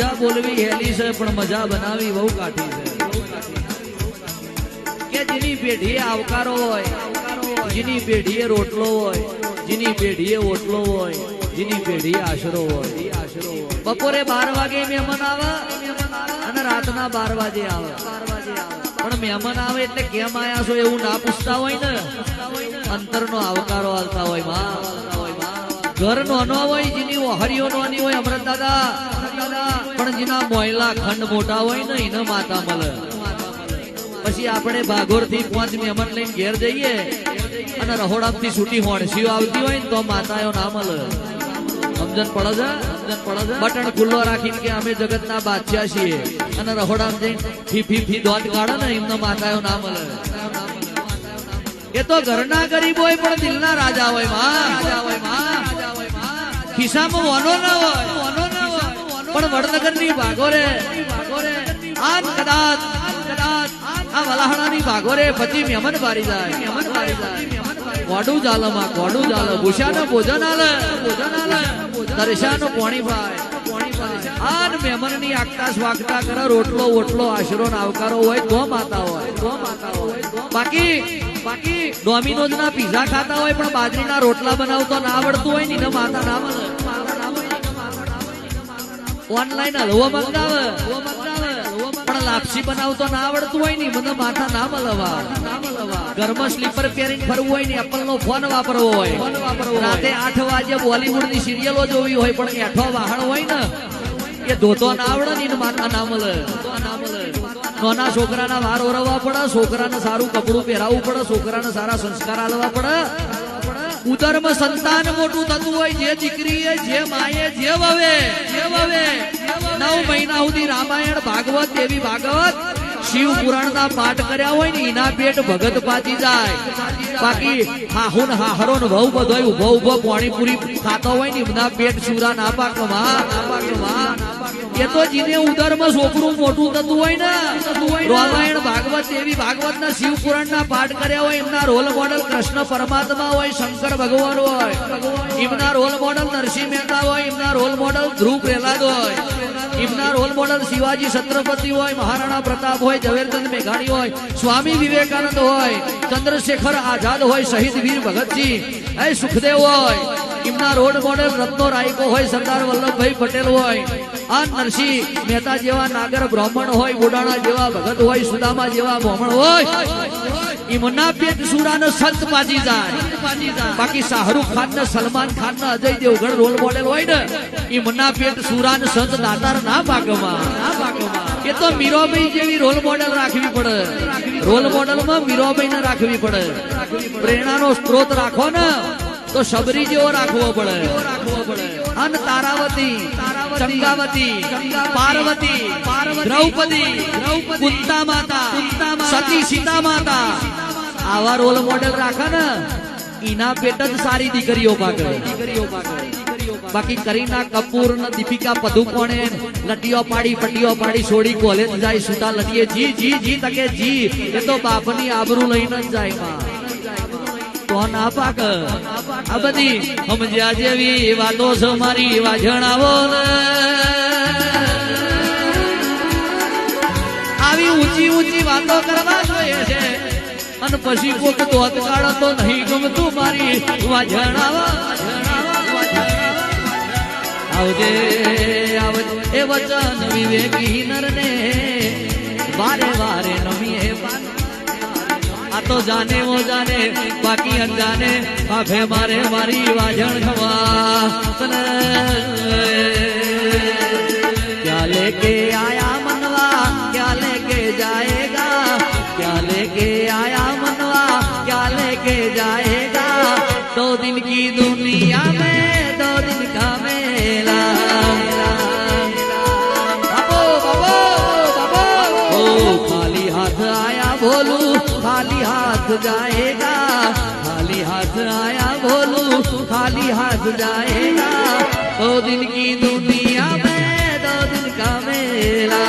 મજા બોલવી હેલી છે, પણ મજા બનાવી બહુ કાઠી છે. કે જેની પેઢીએ આવકારો હોય, જેની પેઢીએ રોટલો હોય, જેની પેઢીએ ઓટલો હોય, જેની પેઢીએ આશરો હોય. બપોરે બાર વાગે મહેમાન આવે અને રાતના બાર વાગે આવે. પણ મહેમાન આવે એટલે કેમ આયા છો એવું ના પૂછતા હોય ને? અંતરનો આવકારો આવતા હોય, માં. ઘર નો હોય, જેની હરિયો નો ની હોય અમૃત દાદા. પણ જેના મોયલા ખંડ મોટા હોય ને, એને માતા મળે. પછી આપણે ભાગોરથી પાંચ મહેમાન લઈને ઘેર જઈએ અને રહોડામથી છૂટી હોણસીઓ આવતી હોય ને, તો માતાઓ ના મળે. સમજણ પડે છે? સમજણ પડે છે બટન ખુલ્લો રાખીને કે અમે જગતના બાદશાહ છીએ. અને રહોડામ જઈને ફી ફી ફી દોટ કાઢે ને, એમને માતાઓ ના મળે. એ તો ઘરના ગરીબ હોય પણ દિલના રાજા હોય, માં. ખિસ્સામાં વનો ના હોય. ના પણ વડનગરની ભાગોરે આન કદાચ કદાચ આ વલાહણાની ભાગોરે પછી મહેમાન પારી જાય. મહેમાન બારી જાય કોડું ચાલે માં કોડું ચાલે ભૂષાનો ભોજન આલે. ભોજન આલે દર્શાનો પોણી ભાઈ પોણી ભાઈ આન મહેમાનની આગતા સ્વાગતા કરે, રોટલો ઓટલો આશરો ને આવકારો હોય તો માતા હોય. તો માતા હોય બાકી બાકી ડોમિનોઝ ના પીઝા ખાતા હોય, પણ બાજરીના રોટલા બનાવતો ના આવડતું હોય ને માતા ના મળે. ઓનલાઈન હલવો મંગાવે. પણ લાપસી બનાવતો ના આવડતું હોય ને મને માથા ના મળવા ઘરમાં સ્લીપર પહેરીને ફરવું હોય ને એપલ નો ફોન વાપરવો હોય. રાતે આઠ વાગે બોલીવુડની સિરિયલો જોવી હોય, પણ એઠો વાહણ હોય ને, એ ધોતો ના આવડે ને માથા ના મળે નાના છોકરાના વાર ઓરવવા પડે, છોકરાને સારું કપડું પહેરાવવું પડે, છોકરાને સારા સંસ્કાર આલવા પડે. ઉદરમાં સંતાન મોટું થતું હોય જે દીકરીએ જે માએ જે વવે જે વવે. નવ મહિના સુધી રામાયણ, ભાગવત, દેવી ભાગવત. શિવ પુરાણ ના પાઠ કર્યા હોય ને એના પેટ ભગત પાતી જાય. બાકી હાહુ ને હાહરો ને વહુ બધો ઊભો ઊભો પાણીપુરી ખાતો હોય ને એમના પેટ સુરા ના પાકવા. શિવ પુરાણ ના પાઠ કર્યા હોય, એમના રોલ મોડલ કૃષ્ણ પરમાત્મા હોય, શંકર ભગવાન હોય, એમના રોલ મોડલ નરસિંહ મહેતા હોય, એમના રોલ મોડલ ધ્રુવ પ્રહલાદ હોય, એમના રોલ મોડલ શિવાજી છત્રપતિ હોય, મહારાણા પ્રતાપ હોય, ઝવેરચંદ મેઘાણી હોય, સ્વામી વિવેકાનંદ હોય, ચંદ્રશેખર આઝાદ હોય, શહીદ વીર ભગતસિંહ એ સુખદેવ હોય એમના રોલ મોડલ રત્નો રાયકો હોય, સરદાર વલ્લભભાઈ પટેલ હોય, આ નરસિંહ મહેતા જેવા નાગર બ્રાહ્મણ હોય બોડાણા જેવા ભગત હોય, સુદામા જેવા બ્રાહ્મણ હોય, એમના પેટ સુરાનો સંત પાજી જાય. બાકી શાહરુખ ખાન ને સલમાન ખાન ને અજય દેવગણ રોલ મોડેલ હોય ને, એમના પેટ સુરાન સંત દાતાર ના પાકમાં. ના એ તો મીરાબાઈ જેવી રોલ મોડેલ રાખવી પડે. રોલ મોડેલમાં મીરાબાઈ ને રાખવી પડે. પ્રેરણાનો સ્ત્રોત રાખો ને. તો શબરી જેવો રાખવો પડે. અન તારાવતી, ચંગાવતી, પાર્વતી, દ્રૌપદી, કુંતા માતા, સતી સીતા માતા. આવા રોલ મોડેલ રાખે ને એના પેટ જ સારી દીકરીઓ પાકે બાકી કરીના કપૂર ને દીપિકા પદુકોણે લટીઓ પાડી, પટીઓ પાડી છોડી કોલેજ જાય, સુતા લટીએ, જી જી જી તકે જી. એ તો બાપની આબરૂ લઈને જ જાય માં. તો ના પાક. આ બધી સમજ્યા જેવી વાતો છે મારી એવા જણાવો આવી ઊંચી ઊંચી વાતો કરવા જોઈએ છે. અને પછી કોક દોત કાઢો તો નહીં ગમતું મારી, એવા જણાવો. આવજે આવજે. એ વચન વિવેકી નરને, વારે વારે પાન तो जाने, वो जाने, बाकी अनजाने। आफे मारे, मारी, वाजन क्या लेके आया मनवा, क्या लेके जाएगा? क्या लेके आया मनवा, क्या लेके जाएगा? दो दिन की दुनिया में, दो दिन का मेला। बाबो बाबो बाबो। ओ, खाली हाथ आया बोलू। हाथ जाएगा खाली हाथ आया भोलू खाली हाथ जाएगा दो दिन की दुनिया में दो दिन का मेला